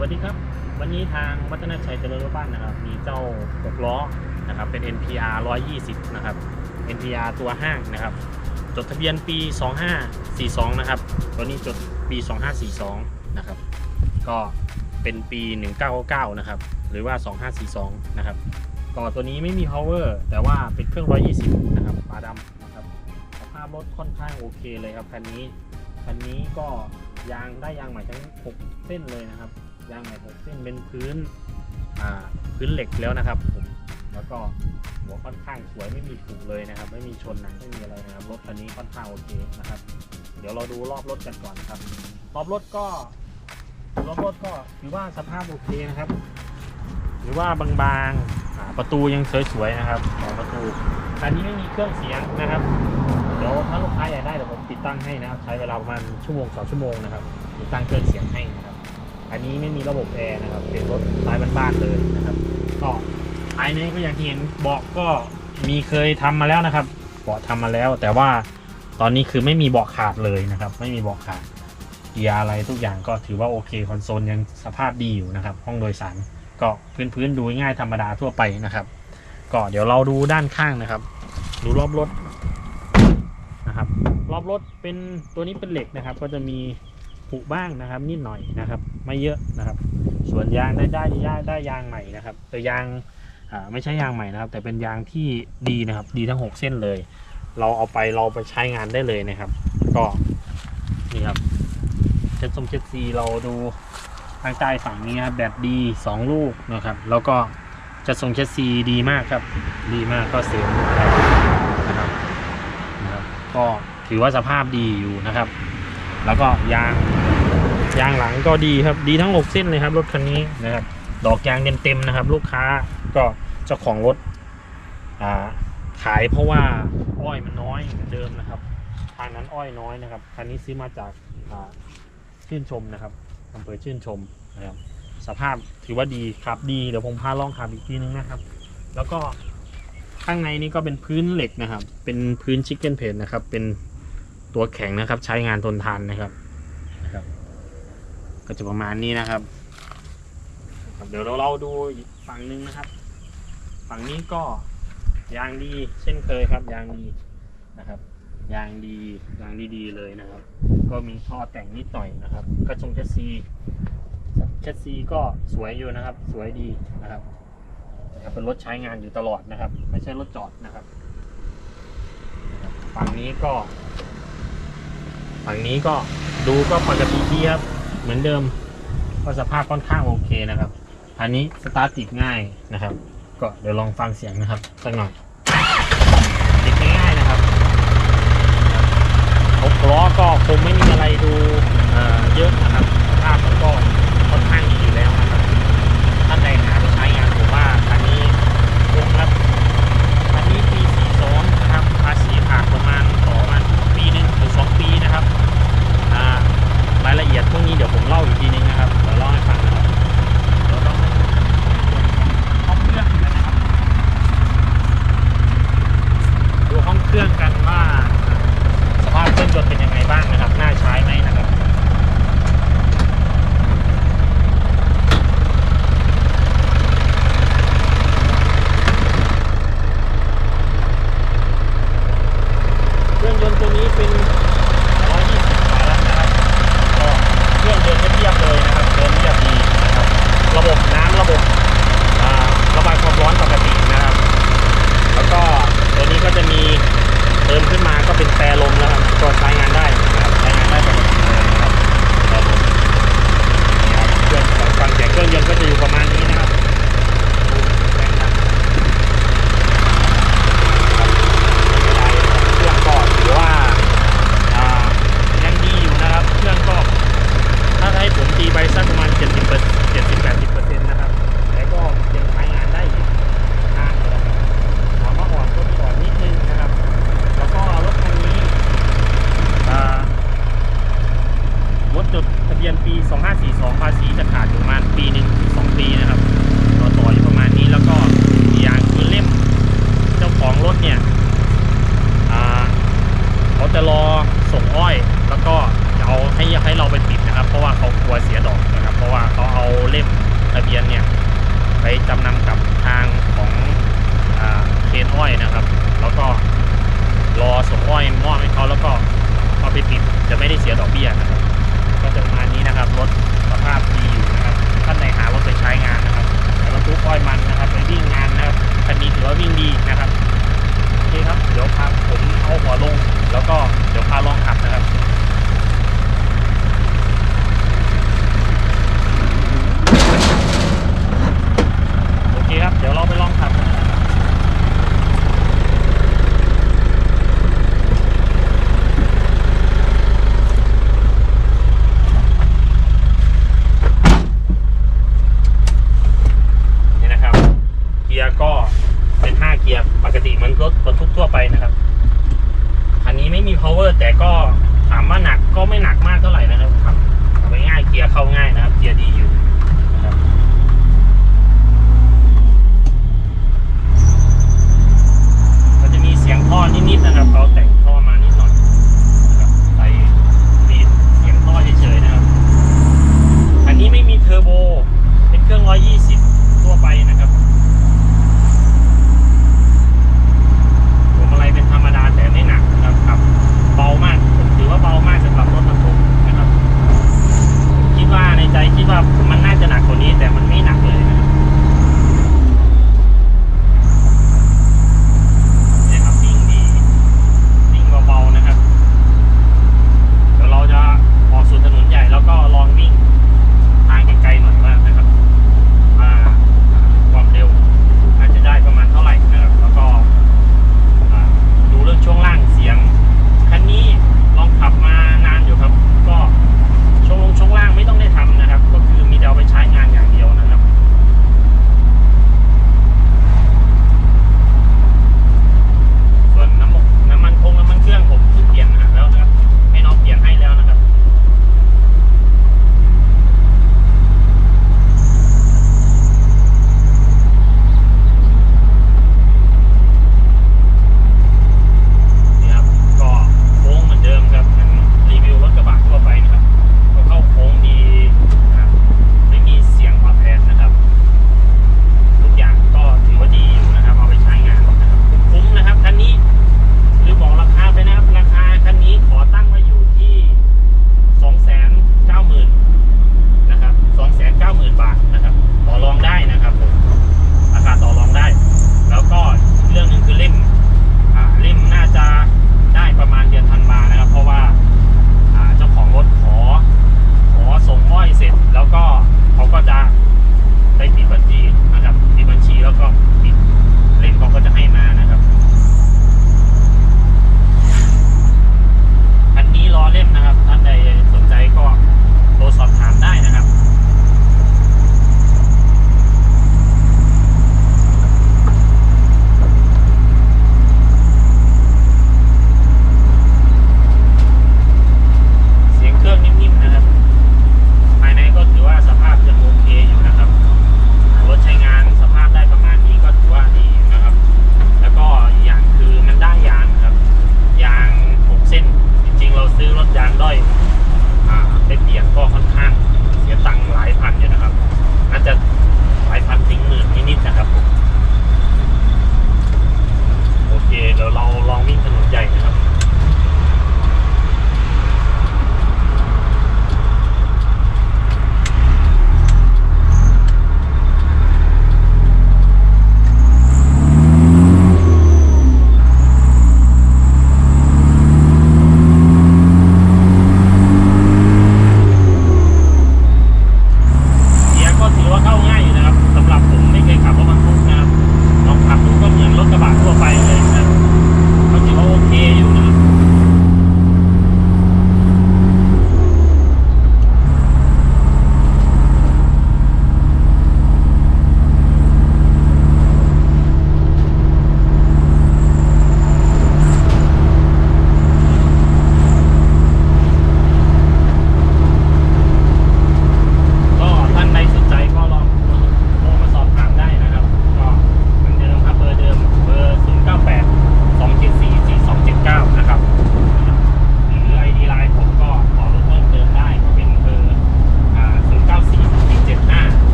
วัสดีครับ วันนี้ทางวัฒนชัยเจริญรถบ้านนะครับ มีเจ้า 6 ล้อนะครับ เป็น NPR 120 นะครับ NPR ตัวห้างนะครับ จดทะเบียนปี 2542 นะครับ ตัวนี้จดปี 2542 นะครับ ก็เป็นปี 1999 นะครับ หรือว่า 2542 นะครับก็ตัวนี้ไม่มี power แต่ว่าเป็นเครื่อง 120 นะครับปาดำนะครับ สภาพรถค่อนข้างโอเคเลยครับคันนี้ คันนี้ก็ยางได้ยางใหม่ทั้ง 6 เส้นเลยนะครับ ยางใหม่6เส้นเป็นพื้นอ่าพื้นเหล็กแล้วนะครับผมแล้วก็หัวค่อนข้างสวยไม่มีผุเลยนะครับ ไม่มีชนหนังไม่มีอะไรนะครับรถคันนี้ค่อนข้างโอเคนะครับ เดี๋ยวเราดูรอบรถกันก่อนครับ รอบรถก็รอบรถก็ถือว่าสภาพโอเคนะครับหรือว่าบางๆประตูยังสวยๆนะครับสองประตูคันนี้ไม่มีเครื่องเสียงนะครับเดี๋ยวถ้าลูกค้าอยากได้เดี๋ยวผมติดตั้งให้นะครับใช้เวลาประมาณชั่วโมงสองชั่วโมงนะครับติดตั้งเครื่องเสียงให้นะครับ อันนี้ไม่มีระบบแอร์นะครับ เป็นรถสไตล์บ้านๆเลยนะครับ ก็ภายในก็อย่างที่เห็นเบาะก็มีเคยทำมาแล้วนะครับเบาะทำมาแล้ว แต่ว่าตอนนี้คือไม่มีเบาะขาดเลยนะครับ ไม่มีเบาะขาดเกียร์อะไรทุกอย่างก็ถือว่าโอเคคอนโซลยังสภาพดีอยู่นะครับ ห้องโดยสารก็พื้นๆดูง่ายธรรมดาทั่วไปนะครับ ก็เดี๋ยวเราดูด้านข้างนะครับ ดูรอบรถนะครับ รอบรถเป็นตัวนี้เป็นเหล็กนะครับ ก็จะมี ผุบ้างนะครับนิดหน่อยนะครับ ไม่เยอะนะครับ ส่วนยางได้ได้ได้ได้ยางใหม่นะครับแต่ยางอ่าไม่ใช่ยางใหม่นะครับ แต่เป็นยางที่ดีนะครับ ดีทั้ง 6 เส้นเลย เราเอาไปเราไปใช้งานได้เลยนะครับ ก็นี่ครับเช็ดซมเช็ดซีเราดูทางใต้ฝั่งนี้ครับแบตดี2ลูกนะครับ แล้วก็จะทรงเช็ดซีดีมากครับ ดีมากก็เสียงนะครับนะครับ ก็ถือว่าสภาพดีอยู่นะครับ แล้วก็ยาง ยางหลังก็ดีครับดีทั้ง 6 เส้นเลยครับรถคันนี้นะครับดอกยางเต็มๆนะครับ ลูกค้าก็เจ้าของรถขายเพราะว่าอ้อยมันน้อยเหมือนเดิมนะครับทางนั้นอ้อยน้อยนะครับคันนี้ซื้อมาจากชื่นชมนะครับอำเภอชื่นชมนะครับสภาพถือว่าดีครับดีเดี๋ยวผมพาลองขับอีกทีนึงนะครับ แล้วก็ข้างในนี้ก็เป็นพื้นเหล็กนะครับ เป็นพื้นชิคเก้นเพนนะครับ เป็นตัวแข็งนะครับ ใช้งานทนทานนะครับ ก็จะประมาณนี้นะครับครับ เดี๋ยวเราเราดูอีกฝั่งหนึงนะครับ ฝั่งนี้ก็ยางดีเช่นเคยครับ ยางดีนะครับยางดียางดีๆเลยนะครับ ก็มีท่อแต่งนิดหน่อยนะครับ กระชงแชสซีแชสซีก็สวยอยู่นะครับ สวยดีนะครับนะครับเป็นรถใช้งานอยู่ตลอดนะครับ ไม่ใช่รถจอดนะครับนะครับฝั่งนี้ก็ ฝั่งนี้ก็ดูก็ปกติดีครับ เหมือนเดิมก็สภาพค่อนข้างโอเคนะครับ อันนี้สตาร์ทติดง่ายนะครับ ก็เดี๋ยวลองฟังเสียงนะครับสักหน่อยติดง่ายๆนะครับหกล้อก็คงไม่มีอะไรดูเเยอะนะครับสภาพก็ค่อนข้างดีอยู่แล้วนะครับท่านใดหาไปใช้งานผมว่าคันนี้คุ้มครับคันนี้ปี 42 นะครับภาษีผ่านประมาณต่อประมาณปีหนึ่งหรือสองปีนะครับ อ่ารายละเอียดพวกนี้เดี๋ยวผมเล่าอีกทีนึงนะครับ เดี๋ยวเล่าให้ฟังนะครับเดี๋ยวต้องห้องเครื่องกันนะครับ ดูห้องเครื่องกันว่า สภาพเครื่องยนต์เป็นยังไงบ้างนะครับ น่าใช้ไหมนะครับ เครื่องยนต์ตัวนี้เป็น 120ขาแลัดนะครับก็เครื่องเดินเรียบเลยนะครับเดินเรียบดีนะครับ ระบบน้ำระบบระบายความร้อนปกตินะครับ แล้วก็ตัวนี้ก็จะมีเติมขึ้นมาก็เป็นแปรลมแล้วครับก็ใช้งานได้นะครับใช้งานได้ปกติเลยนะครับแปรลมนี่ครับเครื่องฟังเสียงเครื่องยนต์ก็จะอยู่ประมาณนี้นะครับดูแรงดันครับไม่เป็นไรนะครับเครื่องก็ถือว่า อ่ายังดีอยู่นะครับ เครื่องก็ ถ้าให้ผมตีไปสักประมาณ 70เปอร์70 80เปอร์เซ็นต์นะครับ แต่ก็ยังใช้งานได้อีกนานเลยนะครับถามว่าอ่อนก็มีอ่อนนิดนึงนะครับ แล้วก็รถคันนี้อ่ารถจดทะเบียนปี 2542 ภาษีจะขาดอยู่ประมาณปีหนึ่งถึงสองปีนะครับต่อต่ออยู่ประมาณนี้ แล้วก็อีกอย่างคือเล่มเจ้าของรถเนี่ย อ่า เขาจะรอส่งอ้อย แล้วก็จะเอาให้ ให้ให้เราไปปิด นะครับ เพราะว่าเขากลัวเสียดอกนะครับ เพราะว่าเขาเอาเล่มทะเบียนเนี่ยไปจำนำกับทางของอเคนอ้อยนะครับ แล้วก็รอส่งอ้อยมอบให้เขาแล้วก็เอาไปปิดจะไม่ได้เสียดอกเบี้ยนะครับ ก็จะประมาณนี้นะครับรถสภาพดีอยู่นะครับท่านในหารถไปใช้งานนะครับแล้วบรรทุกอ้อยมันนะครับไปวิ่งงานนะครับคันนี้ถือว่าวิ่งดีนะครับโอเคครับเดี๋ยวพาผมเอาหัวลง แล้วก็เดี๋ยวพาลองขับนะครับ